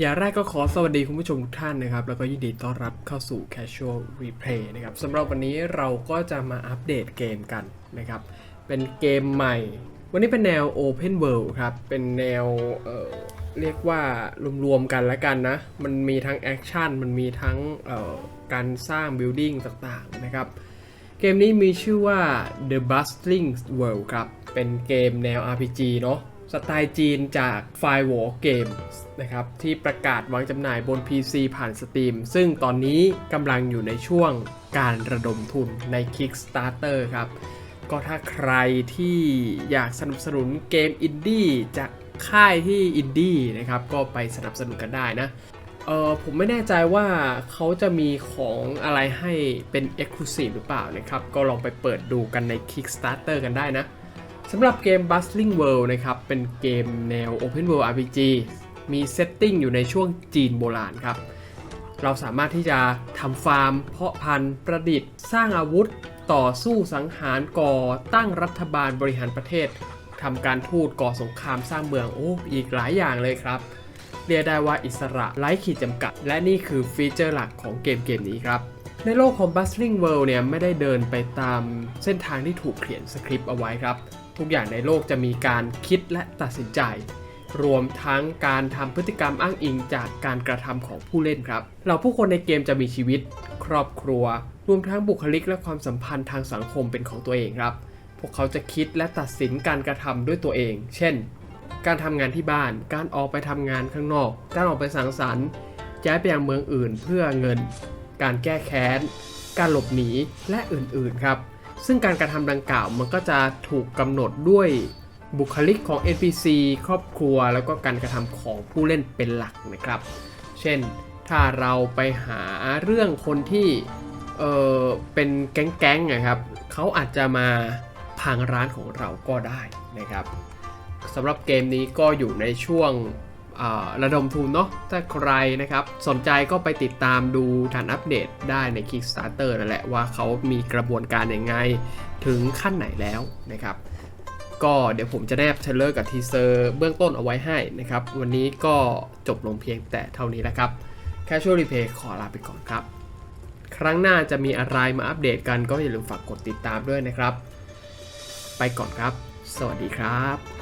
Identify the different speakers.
Speaker 1: อย่างแรกก็ขอสวัสดีคุณผู้ชมทุกท่านนะครับ แล้วก็ยินดีต้อนรับเข้าสู่ Casual Replay นะครับสำหรับวันนี้เราก็จะมาอัปเดตเกมกันนะครับ เป็นเกมใหม่ วันนี้เป็นแนว Open World ครับ เป็นแนวเเรียกว่ารวมๆกันแล้วกันนะ มันมีทั้งแอคชั่น มันมีทั้งการสร้าง Building ต่างๆนะครับ เกมนี้มีชื่อว่า The Bustling World ครับ เป็นเกมแนว RPG เนาะ สไตล์จีนจาก Firewall Games นะครับที่ประกาศวางจำหน่ายบน PC ผ่าน Steam ซึ่งตอนนี้กำลังอยู่ในช่วงการระดมทุนใน Kickstarter ครับ ก็ถ้าใครที่อยากสนับสนุนเกมอินดี้จากค่ายที่อินดี้นะครับก็ไปสนับสนุนกันได้นะเออผมไม่แน่ใจว่าเขาจะมีของอะไรให้เป็น Exclusive หรือเปล่านะครับ ก็ลองไปเปิดดูกันใน Kickstarter กันได้นะ สำหรับเกม Bustling World นะครับ เป็นเกมแนว Open World RPG มีเซตติ้งอยู่ในช่วงจีนโบราณครับ เราสามารถที่จะทำฟาร์ม เพาะพันธุ์ประดิษฐ์ สร้างอาวุธ ต่อสู้สังหารก่อตั้งรัฐบาลบริหารประเทศทำการทูตก่อสงครามสร้างเมืองโอ้อีกหลายอย่างเลยครับ เรียกได้ว่าอิสระไร้ขีดจำกัด และนี่คือฟีเจอร์หลักของเกมเกมนี้ครับ ในโลกของ Bustling World เนี่ยไม่ได้เดินไปตามเส้นทางที่ถูกเขียนสคริปต์เอาไว้ครับ ทุกอย่างในโลกจะมีการคิดและตัดสินใจ รวมทั้งการทำพฤติกรรมอ้างอิงจากการกระทำของผู้เล่นครับ เราผู้คนในเกมจะมีชีวิต ครอบครัว รวมทั้งบุคลิกและความสัมพันธ์ทางสังคมเป็นของตัวเองครับ พวกเขาจะคิดและตัดสินการกระทำด้วยตัวเอง เช่น การทำงานที่บ้าน การออกไปทำงานข้างนอก การออกไปสังสรรค์ย้ายไปยังเมืองอื่นเพื่อเงิน การแก้แค้น การหลบหนีและอื่นๆครับ ซึ่งการกระทำดังกล่าวมันก็จะถูกกำหนดด้วยบุคลิกของ NPC ครอบครัวแล้วก็การกระทำของผู้เล่นเป็นหลักนะครับ เช่นถ้าเราไปหาเรื่องคนที่เออเป็นแก๊งๆนะครับเขาอาจจะมาพังร้านของเราก็ได้นะครับสำหรับเกมนี้ก็อยู่ในช่วง ระดมทุนเนาะถ้าใครนะครับ สนใจก็ไปติดตามดูทันอัปเดตได้ใน Kickstarter นั่นแหละว่าเขามีกระบวนการยังไงถึงขั้นไหนแล้วนะครับ ก็เดี๋ยวผมจะแนบเทรลเลอร์กับทีเซอร์เบื้องต้นเอาไว้ให้นะครับ วันนี้ก็จบลงเพียงแต่เท่านี้แล้วครับ Casual Replay ขอลาไปก่อนครับ ครั้งหน้าจะมีอะไรมาอัปเดตกันก็อย่าลืมฝากกดติดตามด้วยนะครับ ไปก่อนครับ สวัสดีครับ